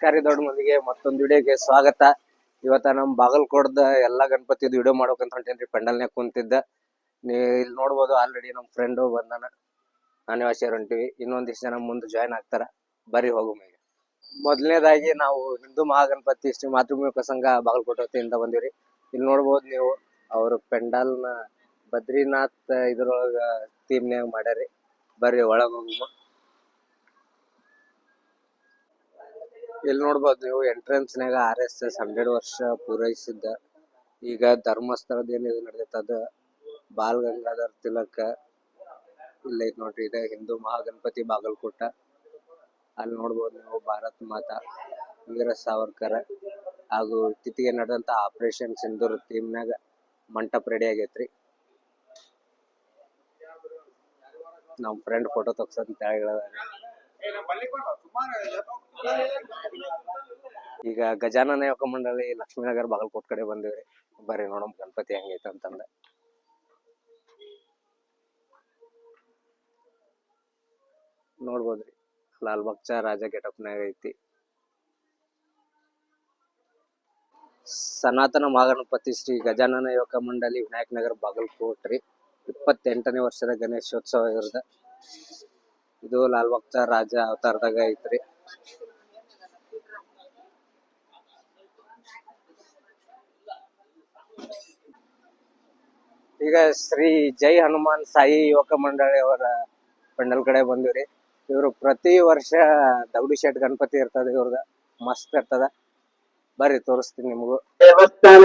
ನಮಸ್ಕಾರ ರೀ ದೊಡ್ಡ ಮಂದಿಗೆ ಮತ್ತೊಂದು ವಿಡಿಯೋಗೆ ಸ್ವಾಗತ. ಇವತ್ತ ನಮ್ ಬಾಗಲಕೋಟದ ಎಲ್ಲಾ ಗಣಪತಿದು ವಿಡಿಯೋ ಮಾಡ್ಬೇಕಂತ ಹೊಂಟೇನ್ರಿ ಪೆಂಡಲ್ನ್ಯಾಗ ಕುಂತಿದ್ದ. ನೀ ಇಲ್ಲಿ ನೋಡ್ಬೋದು ಆಲ್ರೆಡಿ ನಮ್ ಫ್ರೆಂಡು ಬಂದಾನ. ಅನಿವಾಸಿ ಹೊಂಟಿವಿ. ಇನ್ನೊಂದಿಷ್ಟು ಜನ ಮುಂದೆ ಜಾಯ್ನ್ ಆಗ್ತಾರ. ಬರೀ ಹೋಗು ಮೇಲೆ ಮೊದಲನೇದಾಗಿ ನಾವು ಹಿಂದೂ ಮಹಾಗಣಪತಿ ಶ್ರೀ ಮಾತೃಭೂಮಿ ಪ್ರಸಂಗ ಬಾಗಲಕೋಟೆ ವತಿಯಿಂದ ಬಂದಿವ್ರಿ. ಇಲ್ಲಿ ನೋಡ್ಬೋದು ನೀವು, ಅವ್ರ ಪೆಂಡಲ್ನ ಬದ್ರಿನಾಥ್ ಇದ್ರೊಳಗ ಥೀಮ್ನ್ಯಾಗ ಮಾಡ್ಯಾರಿ. ಬರ್ರಿ ಒಳಗ್ ಇಲ್ಲಿ ನೋಡ್ಬೋದು ನೀವು ಎಂಟ್ರೆನ್ಸ್ ನಾಗ ಆರ್ ಎಸ್ ಎಸ್ ಹಂಡ್ರೆಡ್ ವರ್ಷ ಪೂರೈಸಿದ್ದ ಈಗ ಧರ್ಮಸ್ಥಳದ ಏನ್ ಇದು ನಡೆದೈತೆ ಅದ ಬಾಲ್ ಗಂಗಾಧರ್ ತಿಲಕ್. ಇಲ್ಲ ಐತ್ ನೋಡ್ರಿ, ಇದೆ ಹಿಂದೂ ಮಹಾಗಣಪತಿ ಬಾಗಲಕೋಟ. ಅಲ್ಲಿ ನೋಡ್ಬೋದು ನೀವು ಭಾರತ್ ಮಾತಾ, ವೀರ ಸಾವರ್ಕರ್. ಹಾಗೂ ಇತ್ತೀಚೆಗೆ ನಡೆದಂತ ಆಪರೇಷನ್ ಸಿಂಧೂರ್ ಥೀಮ್ನಾಗ ಮಂಟಪ ರೆಡಿ ಆಗೈತ್ರಿ. ನಮ್ ಫ್ರೆಂಡ್ ಫೋಟೋ ತೆಗ್ಸಂತ ಹೇಳಿದಾರೆ ಈಗ ಗಜಾನನ ಯೋಗ ಮಂಡಳಿ ಲಕ್ಷ್ಮೀನಗರ ಬಾಗಲಕೋಟ್ ಕಡೆ ಬಂದಿವ್ರಿ ಬರ್ರಿ ನೋಡಮ್ ಗಣಪತಿ ಹೆಂಗೈತೆ ಅಂತಂದ. ನೋಡ್ಬೋದ್ರಿ. ಲಾಲ್ ಬಕ್ಚ ರಾಜ ಗೆಟಪ್ನಾಗ ಐತಿ. ಸನಾತನ ಮಹಾಗಣಪತಿ ಶ್ರೀ ಗಜಾನನ ಯುವಕ ಮಂಡಳಿ ವಿನಾಯಕ್ ನಗರ್ ಬಾಗಲಕೋಟ್ ರೀ. ಇಪ್ಪತ್ತೆಂಟನೇ ವರ್ಷದ ಗಣೇಶೋತ್ಸವ ಇವ್ರದ ಇದು ಲಾಲ್ ಭಕ್ತ ರಾಜ ಅವತಾರದಾಗ ಐತ್ರಿ. ಈಗ ಶ್ರೀ ಜೈ ಹನುಮಾನ್ ಸಾಯಿ ಯುವಕ ಮಂಡಳಿ ಅವರ ಪೆಂಡಲ್ ಕಡೆ ಬಂದಿವ್ರಿ. ಇವರು ಪ್ರತಿ ವರ್ಷ ದೌಡಿ ಶೆಟ್ ಗಣಪತಿ ಇರ್ತದ, ಇವ್ರದ ಮಸ್ತ್ ಇರ್ತದ. ಬರ್ರಿ ತೋರಿಸ್ತೀನಿ ನಿಮಗೂ. ದೇವಸ್ಥಾನ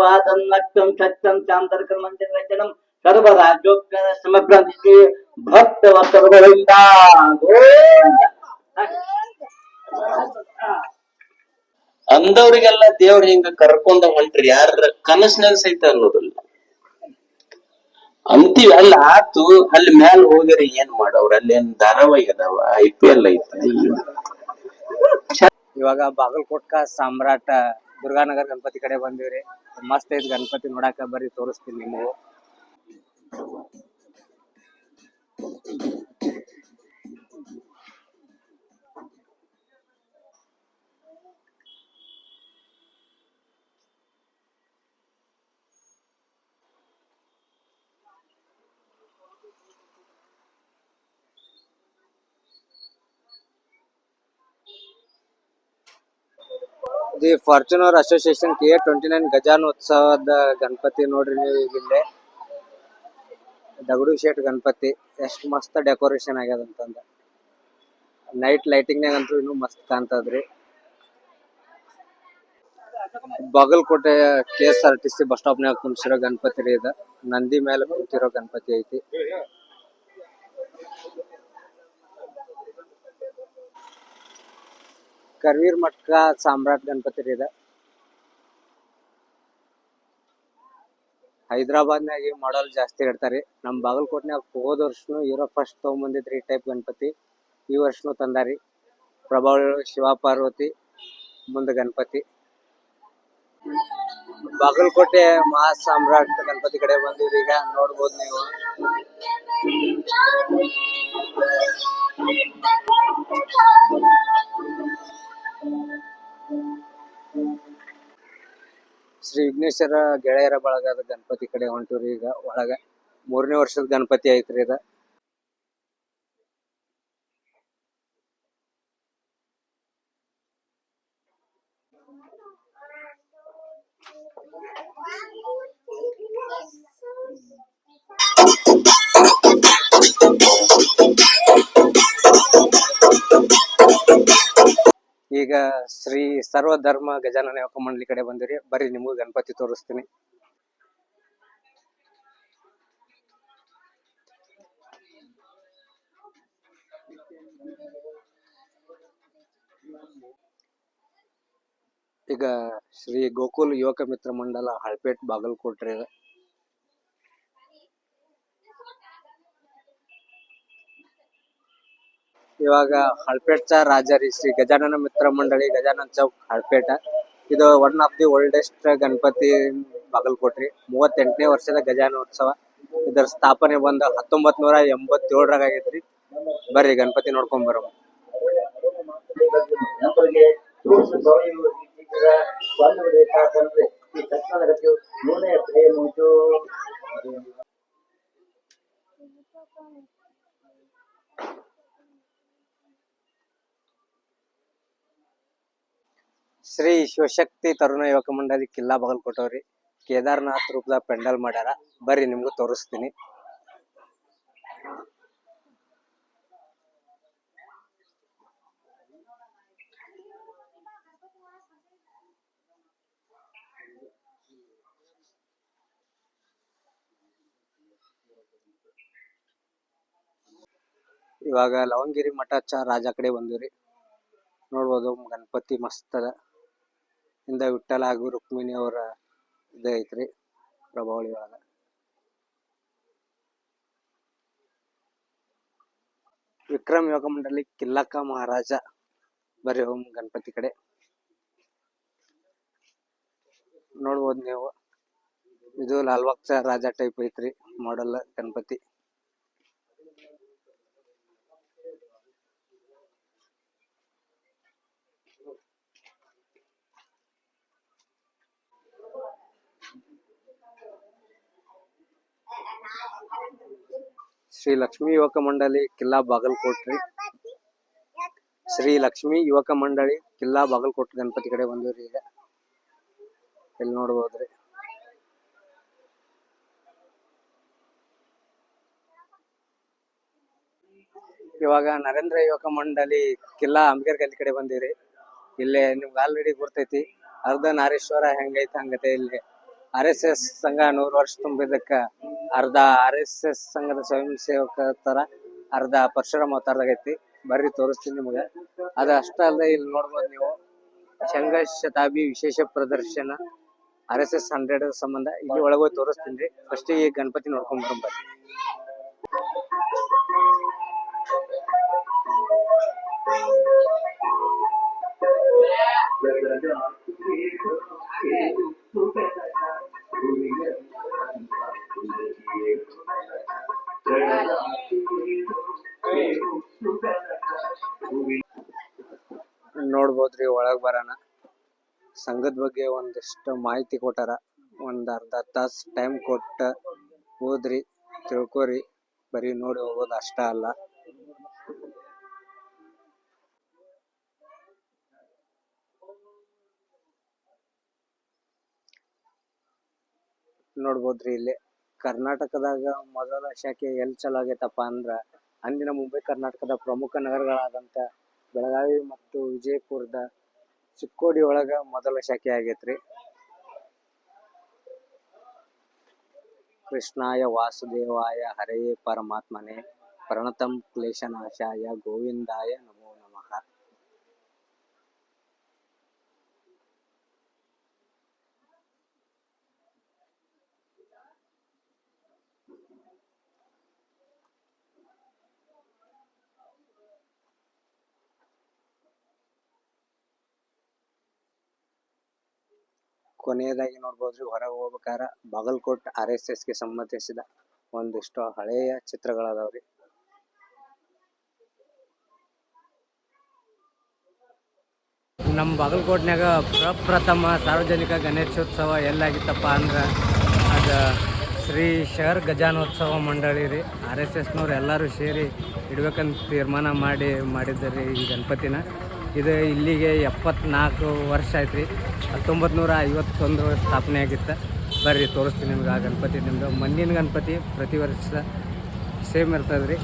ವಾದಂ ನಕ್ತಂ ಸತ್ಯಂ ಚಾಂತರ್ಕ ಮಂಜನ ರಚನಂ ಸರ್ವ ಸಮಗ್ರ ಭಕ್ತ ವತ್ಸರಗಳಿಂದ ಅಂದವ್ರಿಗೆಲ್ಲ ದೇವ್ರ ಹಿಂಗ ಕರ್ಕೊಂಡ ಹೊಂಟ್ರಿ ಯಾರ ಕನಸಿನಲ್ಲಿ ಸಹಿತ ಅನ್ನೋದಲ್ಲ. ಅಂತೀವಿ ಅಲ್ಲಿ ಆತು ಅಲ್ಲಿ ಮ್ಯಾಲ್ ಹೋಗ್ಯಾರ ಏನ್ ಮಾಡವ್ರ ಅಲ್ಲಿ ಏನ್ ಧಾರಾವಾಹಿ ಅದಾವ? ಐ ಪಿ ಎಲ್ ಐತಿ? ಇವಾಗ ಬಾಗಲಕೋಟ್ಕ ಸಾಮ್ರಾಟ ದುರ್ಗಾನಗರ್ ಗಣಪತಿ ಕಡೆ ಬಂದಿವ್ರಿ. ಮಸ್ತ್ ಐತ್ ಗಣಪತಿ ನೋಡಾಕ ಬರ್ರಿ ತೋರಿಸ್ತೀನಿ ನಿಮಗೂ. The Fortuner association K twenty nine ಗಜಾನೋತ್ಸವದ ಗಣಪತಿ ನೋಡ್ರಿ ನೀವು ಈಗ ಇಲ್ಲೇ. ದಗಡು ಶೇಟ್ ಗಣಪತಿ. ಎಷ್ಟು ಮಸ್ತ್ ಡೆಕೋರೇಷನ್ ಆಗ್ಯದ ಅಂತಂದ. ನೈಟ್ ಲೈಟಿಂಗ್ನಾಗ ಅಂತೂ ಇನ್ನೂ ಮಸ್ತ್ ಕಾಣ್ತದ್ರಿ. Bagalkote K S R T C bus ಸ್ಟಾಪ್ನಾಗ ಕುಂತಿರೋ ಗಣಪತಿ ರೀ ಇದ. ನಂದಿ ಮೇಲೆ ಕುಂತಿರೋ ಗಣಪತಿ ಐತಿ. ಕರ್ವೀರ್ ಮಟ್ಕ ಸಾಮ್ರಾಟ್ ಗಣಪತಿ ರೀ ಇದ ಹೈದ್ರಾಬಾದ್ನಾಗ ಮಾಡಲ್ ಜಾಸ್ತಿ ಇಡ್ತಾರಿ ನಮ್ ಬಾಗಲಕೋಟ್ನಾಗ ಹೋದ ವರ್ಷನು ಇರೋ ಫಸ್ಟ್ ತೊಗೊಂಬಂದಿದ್ರಿ ಈ ಟೈಪ್ ಗಣಪತಿ. ಈ ವರ್ಷನು ತಂದಾರಿ ಪ್ರಭಾವ ಶಿವ ಪಾರ್ವತಿ ಮುಂದೆ ಗಣಪತಿ. ಬಾಗಲಕೋಟೆ ಮಹಾ ಸಾಮ್ರಾಟ್ ಗಣಪತಿ ಕಡೆ ಬಂದಿವ್ರಿ ಈಗ, ನೋಡ್ಬೋದು ನೀವು. ಶ್ರೀ ವಿಘ್ನೇಶ್ವರ ಗೆಳೆಯರ ಬಳಗದ ಗಣಪತಿ ಕಡೆ ಹೊಂಟಿವ್ರಿ ಈಗ ಒಳಗ. ಮೂರನೇ ವರ್ಷದ ಗಣಪತಿ ಐತ್ರಿ ಇದ. ಈಗ ಶ್ರೀ ಸರ್ವಧರ್ಮ ಗಜಾನನ ಯುವಕ ಕಡೆ ಬಂದಿರಿ. ಬರೀ ನಿಮಗೂ ಗಣಪತಿ ತೋರಿಸ್ತೀನಿ. ಈಗ ಶ್ರೀ ಗೋಕುಲ್ ಯುವಕ ಮಿತ್ರ ಮಂಡಲ ಹಳಪೇಟ್ ಬಾಗಲಕೋಟ್ರೆ ಇವಾಗ ಹಳ್ಪೇಟ್ ರಾಜರಿ ಶ್ರೀ ಗಜಾನನ ಮಿತ್ರ ಮಂಡಳಿ, ಗಜಾನನ್ ಚೌಕ್ ಹಳ್ಪೇಟ. ಇದು one of the oldest Ganapati ಬಾಗಲಕೋಟ್ರಿ ಮೂವತ್ತೆಂಟನೇ ವರ್ಷದ ಗಜಾನೋತ್ಸವ. ಇದರ ಸ್ಥಾಪನೆ ಬಂದ ಹತ್ತೊಂಬತ್ ನೂರ ಎಂಬತ್ತೇಳರಾಗ ಆಗೈತ್ರಿ ಬರ್ರಿ ಗಣಪತಿ ನೋಡ್ಕೊಂಡ್ ಬರೋ ಶ್ರೀ ಶಿವಶಕ್ತಿ ತರುಣ ಯುವಕ ಮಂಡಳಿ ಕಿಲ್ಲಾ ಬಾಗಲಕೋಟವ್ರಿ ಕೇದಾರ್ನಾಥ್ ರೂಪದ ಪೆಂಡಲ್ ಮಾಡ್ಯಾರ. ಬರ್ರಿ ನಿಮ್ಗೂ ತೋರಿಸ್ತೀನಿ. ಇವಾಗ ಲವಂಗಿರಿ ಮಠ ಚ ರಾಜ ಕಡೆ ಬಂದಿವ್ರಿ ನೋಡ್ಬೋದು ಗಣಪತಿ ಮಸ್ತ್ ಅದ ಹಿಂದ ವಿಠ್ಠಲ ಹಾಗೂ ರುಕ್ಮಿಣಿ ಅವರ ಇದು ಐತ್ರಿ ಪ್ರಭಾವಳಿ ಒಳಗ. ವಿಕ್ರಮ್ ಯೋಗ ಮಂಡಳಿ ಕಿಲ್ಲಕ್ಕ ಮಹಾರಾಜ ಬರೀ ಹೋಮ್ ಗಣಪತಿ ಕಡೆ. ನೋಡ್ಬೋದು ನೀವು. ಇದು ಲಾಲ್ಬಾಗ್ ರಾಜ ಟೈಪ್ ಐತ್ರಿ ಮಾಡಲ್ ಗಣಪತಿ. ಶ್ರೀ ಲಕ್ಷ್ಮೀ ಯುವಕ ಮಂಡಳಿ ಕಿಲ್ಲಾ ಬಾಗಲಕೋಟ್ರಿ. ಶ್ರೀ ಲಕ್ಷ್ಮೀ ಯುವಕ ಮಂಡಳಿ ಕಿಲ್ಲಾ ಬಾಗಲಕೋಟ್ ಗಣಪತಿ ಕಡೆ ಬಂದಿವ್ರಿ ಈಗ. ಇಲ್ಲಿ ನೋಡ್ಬೋದ್ರಿ. ಇವಾಗ ನರೇಂದ್ರ ಯುವಕ ಮಂಡಳಿ ಕಿಲ್ಲಾ ಅಂಬೇಡ್ಕರ್ ಗಲ್ಲಿ ಕಡೆ ಬಂದಿವ್ರಿ. ಇಲ್ಲೇ ನಿಮ್ಗೆ ಆಲ್ರೆಡಿ ಗೊತ್ತೈತಿ. ಅರ್ಧ ನಾರೇಶ್ವರ ಹೆಂಗೈತೆ ಹಂಗತೆ ಇಲ್ಲಿ. ಆರ್ ಎಸ್ ಎಸ್ ಸಂಘ ನೂರು ವರ್ಷ ತುಂಬಿದಕ್ಕ ಅರ್ಧ ಆರ್ ಎಸ್ ಎಸ್ ಸಂಘದ ಸ್ವಯಂ ಸೇವಕ ತರ ಅರ್ಧ ಪರಶುರಾಮ ಅವತಾರದಾಗೈತಿ ಬರ್ರಿ ತೋರಿಸ್ತೀನಿ ನಿಮಗೆ. ಅದು ಅಷ್ಟ ಅಲ್ಲದೆ ಇಲ್ಲಿ ನೋಡ್ಬೋದು ನೀವು ಶಂಘ ಶತಾಬ್ದಿ ವಿಶೇಷ ಪ್ರದರ್ಶನ ಆರ್ ಎಸ್ ಎಸ್ ಹಂಡ್ರೆಡ್ ಸಂಬಂಧ ಇಲ್ಲಿ ಒಳಗೋಗಿ ತೋರಿಸ್ತೀನಿ ರೀ. ಫಸ್ಟ್ ಈ ಗಣಪತಿ ನೋಡ್ಕೊಂಡ್ ಬರ್ರಿ. ನೋಡ್ಬೋದ್ರಿ, ಒಳಗ್ ಬರೋಣ. ಸಂಘದ ಬಗ್ಗೆ ಒಂದಿಷ್ಟು ಮಾಹಿತಿ ಕೊಟ್ಟಾರ. ಒಂದ್ ಅರ್ಧ ತಾಸ್ ಟೈಮ್ ಕೊಟ್ಟ ಹೋದ್ರಿ ತಿಳ್ಕೊರಿ. ಬರೀ ನೋಡಿ ಹೋಗೋದು ಅಷ್ಟ ಅಲ್ಲ. ನೋಡ್ಬೋದ್ರಿ ಇಲ್ಲಿ. ಕರ್ನಾಟಕದಾಗ ಮೊದಲ ಶಾಖೆ ಎಲ್ಲಿ ಚಲೋ ಆಗೈತಪ್ಪ ಅಂದ್ರ, ಅಂದಿನ ಮುಂಬೈ ಕರ್ನಾಟಕದ ಪ್ರಮುಖ ನಗರಗಳಾದಂತ ಬೆಳಗಾವಿ ಮತ್ತು ವಿಜಯಪುರದ ಚಿಕ್ಕೋಡಿ ಒಳಗ ಮೊದಲ ಶಾಖೆ ಆಗೈತ್ರಿ. ಕೃಷ್ಣಾಯ ವಾಸುದೇವಾಯ ಹರೆಯೇ ಪರಮಾತ್ಮನೆ, ಪ್ರಣತಂ ಕ್ಲೇಶನಾಶಾಯ ಗೋವಿಂದಾಯ ನಮೋ. ನಮಃ ಕೊನೆಯದಾಗಿ ನೋಡ್ಬೋದ್ರಿ, ಹೊರಗೆ ಹೋಗ್ಬೇಕಾರ ಬಾಗಲಕೋಟ್ ಆರ್ ಎಸ್ ಎಸ್ಗೆ ಸಂಬಂಧಿಸಿದ ಒಂದಿಷ್ಟು ಹಳೆಯ ಚಿತ್ರಗಳದಾವ್ರಿ. ನಮ್ಮ ಬಾಗಲಕೋಟ್ನಾಗ ಪ್ರಪ್ರಥಮ ಸಾರ್ವಜನಿಕ ಗಣೇಶೋತ್ಸವ ಎಲ್ಲಾಗಿತ್ತಪ್ಪ ಅಂದ್ರೆ ಅದು ಶ್ರೀ ಶಹರ್ ಗಜಾನೋತ್ಸವ ಮಂಡಳಿ ರೀ. ಆರ್ ಎಸ್ ಎಸ್ನವ್ರು ಎಲ್ಲರೂ ಸೇರಿ ಇಡ್ಬೇಕಂತ ತೀರ್ಮಾನ ಮಾಡಿ ಮಾಡಿದ್ದಾರೆ ಈ ಗಣಪತಿನ. ಇದು ಇಲ್ಲಿಗೆ ಎಪ್ಪತ್ನಾಲ್ಕು ವರ್ಷ ಆಯ್ತು ರೀ ಹತ್ತೊಂಬತ್ತು ನೂರ ಐವತ್ತೊಂದು ಸ್ಥಾಪನೆ ಆಗಿತ್ತು. ಬರ್ರಿ, ತೋರಿಸ್ತೀನಿ ನಿಮ್ಗೆ ಆ ಗಣಪತಿ ನಿಮ್ಮದು ಮಣ್ಣಿನ ಗಣಪತಿ ಪ್ರತಿ ವರ್ಷ ಸೇಮ್ ಇರ್ತದೆ ರೀ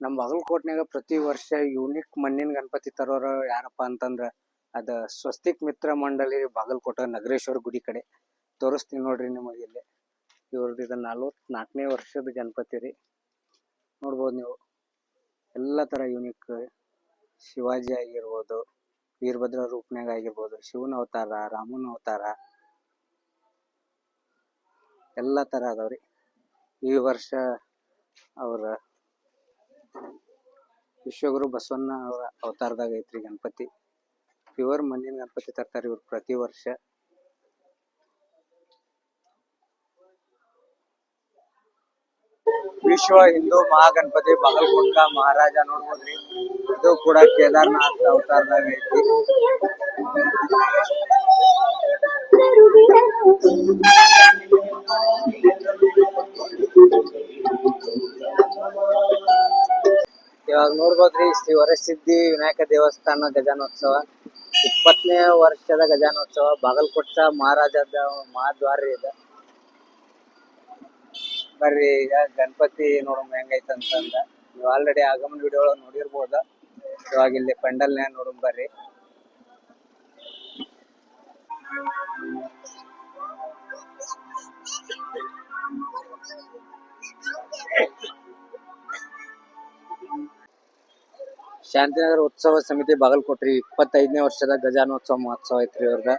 ನಮ್ಮ ಬಾಗಲಕೋಟ್ನಾಗ ಪ್ರತಿ ವರ್ಷ ಯೂನಿಕ್ ಮಣ್ಣಿನ ಗಣಪತಿ ತರೋರು ಯಾರಪ್ಪ ಅಂತಂದ್ರ ಅದ ಸ್ವಸ್ತಿಕ್ ಮಿತ್ರ ಮಂಡಳಿ ಬಾಗಲಕೋಟ ನಗರೇಶ್ವರ ಗುಡಿ ಕಡೆ. ತೋರಿಸ್ತೀನಿ ನೋಡ್ರಿ ನಿಮಗೆ ಇಲ್ಲಿ. ಇವ್ರದ್ದು ಇದು ನಾಲ್ಕನೇ ವರ್ಷದ ಗಣಪತಿ ರೀ. ನೋಡ್ಬೋದು ನೀವು. ಎಲ್ಲ ತರ ಯೂನಿಕ್ ಶಿವಾಜಿ ಆಗಿರ್ಬೋದು ವೀರಭದ್ರ ರೂಪನಾಗ ಆಗಿರ್ಬೋದು, ಶಿವನ ಅವತಾರ, ರಾಮನ ಅವತಾರ ಎಲ್ಲ ಥರ ರೀ ಈ ವರ್ಷ ಅವರ ವಿಶ್ವಗುರು ಬಸವಣ್ಣ ಅವರ ಅವತಾರದಾಗ ಐತ್ರಿ ಗಣಪತಿ. ಪ್ಯೂರ್ ಮಣ್ಣಿನ ಗಣಪತಿ ತರ್ತಾರೆ ಇವ್ರು ಪ್ರತಿ ವರ್ಷ. ವಿಶ್ವ ಹಿಂದೂ ಮಹಾಗಣಪತಿ ಬಾಗಲಕೋಟ ಮಹಾರಾಜ ನೋಡ್ಬೋದ್ರಿ. ಇದು ಕೂಡ ಕೇದಾರ್ನಾಥ್ ಅವತಾರದಾಗ ಐತಿ. ನೋಡ್ಬೋದ್ರಿ ಶ್ರೀ ವರಸಿದ್ಧಿ ವಿನಾಯಕ ದೇವಸ್ಥಾನ ಗಜಾನೋತ್ಸವ. ಇಪ್ಪತ್ತನೇ ವರ್ಷದ ಗಜಾನೋತ್ಸವ, ಬಾಗಲಕೋಟ ಮಹಾರಾಜದ ಮಹಾದ್ವಾರ ಇದೆ. ಬರ್ರಿ, ಈಗ ಗಣಪತಿ ನೋಡೋಣ ಅಂತಂದ. ನೀವು ಆಲ್ರೆಡಿ ಆಗಮನ ವಿಡಿಯೋ ನೋಡಿರ್ಬೋದ? ಇವಾಗ ಇಲ್ಲಿ ಪೆಂಡಲ್ನೇ ನೋಡೋಣ ಬರ್ರಿ. ಶಾಂತಿನಗರ ಉತ್ಸವ ಸಮಿತಿ ಬಾಗಲಕೋಟ್ರಿ ಇಪ್ಪತ್ತೈದನೇ ವರ್ಷದ ಗಜಾನೋತ್ಸವ ಮಹೋತ್ಸವ ಐತ್ರಿ ಇವ್ರದ.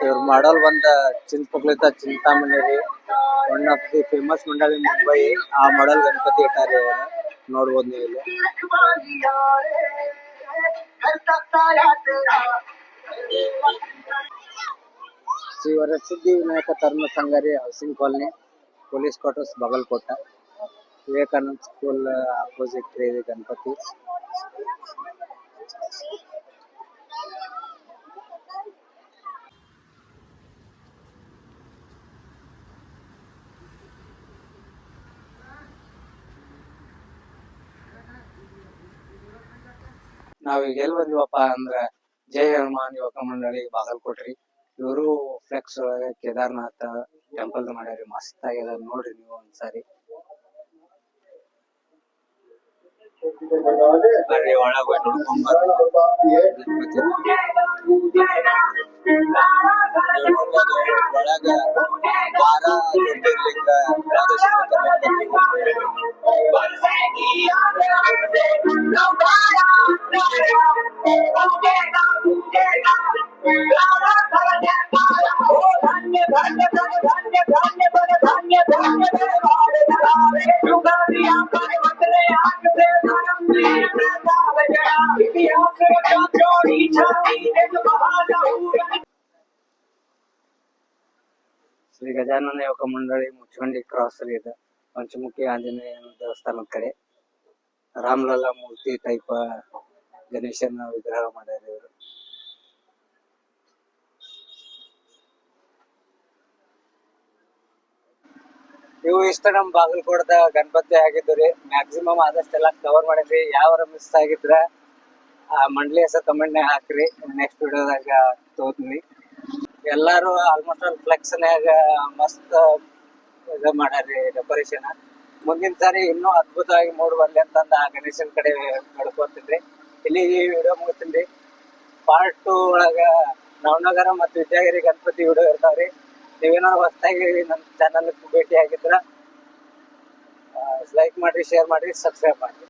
ಇವ್ರ ಮಾಡಲ್ ಬಂದ ಚಿಂತಪಕ್ಲಿತ ಚಿಂತಾಮಣಿ ರೀ ಒನ್ ಆಫ್ ದಿ ಫೇಮಸ್ ಮಂಡಳಿ ಮುಂಬೈ ಆ ಮಾಡಲ್ ಗಣಪತಿ ಇಟ್ಟಾರಿ ನೋಡ್ಬೋದು ನೀವು ಇಲ್ಲಿ. ಶ್ರೀ ವರಸಿದ್ಧಿ ವಿನಾಯಕ ಧರ್ಮ ಸಂಘ ರೀ, housing colony, police quarters Bagalkota. Vivekananda school opposite ಇದು ಗಣಪತಿ. ನಾವೀಗ ಎಲ್ಲಿ ಬಂದಿವಪ್ಪ ಅಂದ್ರ ಜೈ ಹನುಮಾನ್ ಯುವಕ ಮಂಡಳಿ ಬಾಗಲಕೋಟ್ರಿ. ಇವರು ಫ್ಲೆಕ್ಸ್ ಒಳಗೆ ಕೇದಾರ್ನಾಥ ಟೆಂಪಲ್ ಮಾಡ್ಯಾರಿ. ಮಸ್ತ್ ಆಗ್ಯದ ನೋಡ್ರಿ ನೀವು ಒಂದ್ಸಾರಿ. ಬರ್ರಿ ಒಳಗ ಹೋಗಿ ನೋಡ್ಕೊಂಡ್ ಬರ್ರಿ ಗಣಪತಿ. ನೀವು ನೋಡ್ಬೋದು ಒಳಗ ಬಾರ ಜ್ಯೋತಿರ್ಲಿಂಗ ಶ್ರೀ ಗಜಾನನ ಯುವಕ ಮಂಡಳಿ ಮುಚ್ಚಂಡಿ ಕ್ರಾಸ್ ರೀ ಇದು. ಪಂಚಮುಖಿ ಆಂಜನೇಯ ದೇವಸ್ಥಾನದ ಕಡೆ. ರಾಮ್ಲಲ್ಲಾ ಮೂರ್ತಿ ಟೈಪ್ ಗಣೇಶನ ವಿಗ್ರಹ ಮಾಡ್ಯಾರ ಇವರು. ಇವು ಇಷ್ಟ ನಮ್ ಬಾಗಲಕೋಟದ ಗಣಪತಿ ಆಗಿದ್ದು ರೀ. ಮ್ಯಾಕ್ಸಿಮಮ್ ಆದಷ್ಟೆಲ್ಲ ಕವರ್ ಮಾಡಿದ್ರಿ ಯಾವ ಮಿಸ್ ಆಗಿದ್ರ ಆ ಮಂಡ್ಲಿ ಹೆಸರು ಕಮೆಂಟ್ ಹಾಕ್ರಿ. ನೆಕ್ಸ್ಟ್ ವಿಡಿಯೋದಾಗ ತೋತೀನಿ ಎಲ್ಲಾರು ಆಲ್ಮೋಸ್ಟ್ ಆಲ್ ಫ್ಲೆಕ್ಸ್ ನಾಗ ಮಸ್ತ್ ಇದು ಮಾಡ್ಯಾರಿ ಡೆಕೋರೇಷನ್ ಮುಂದಿನ ಸಾರಿ ಇನ್ನೂ ಅದ್ಭುತವಾಗಿ ಮೂಡ್ ಬರ್ಲಿ ಅಂತಂದ ಆ ಗಣೇಶನ್ ಕಡೆ ನಡ್ಕೋತೀನಿ ಇಲ್ಲಿ ಈ ವಿಡಿಯೋ ರೀ ಪಾರ್ಟ್ ಟೂ ಒಳಗ ನವನಗರ ಮತ್ತು ವಿದ್ಯಾಗಿರಿ ಗಣಪತಿ ವಿಡಿಯೋ ಇರ್ತಾವ್ರಿ. ನೀವೇನಾದ್ರು ಹೊಸದಾಗಿ ನಮ್ಮ ಚಾನಲ್ ಭೇಟಿ ಆಗಿದ್ರ ಲೈಕ್ ಮಾಡ್ರಿ ಶೇರ್ ಮಾಡ್ರಿ ಸಬ್ಸ್ಕ್ರೈಬ್ ಮಾಡ್ರಿ.